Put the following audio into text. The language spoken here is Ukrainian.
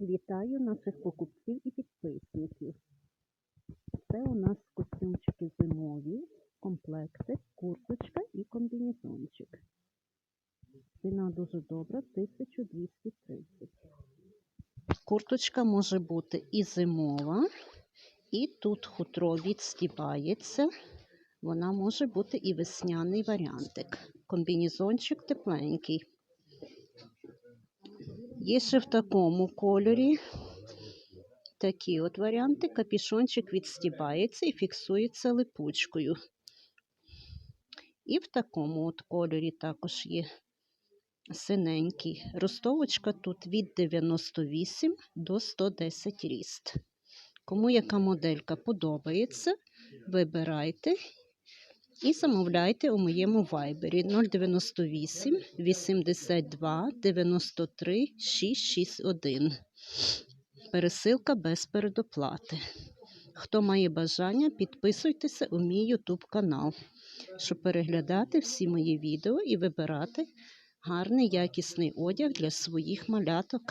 Вітаю наших покупців і підписників. Це у нас костюмчики зимові, комплекти, курточка і комбінезончик. Ціна дуже добра 1230. Курточка може бути і зимова, і тут хутро відстібається. Вона може бути і весняний варіантик. Комбінезончик тепленький. Є ще в такому кольорі такі от варіанти. Капішончик відстібається і фіксується липучкою. І в такому от кольорі також є синенький. Ростовочка тут від 98 до 110 ріст. Кому яка моделька подобається, вибирайте і замовляйте у моєму вайбері 098 82 93 661. Пересилка без передоплати. Хто має бажання, підписуйтеся у мій YouTube канал, щоб переглядати всі мої відео і вибирати гарний якісний одяг для своїх маляток.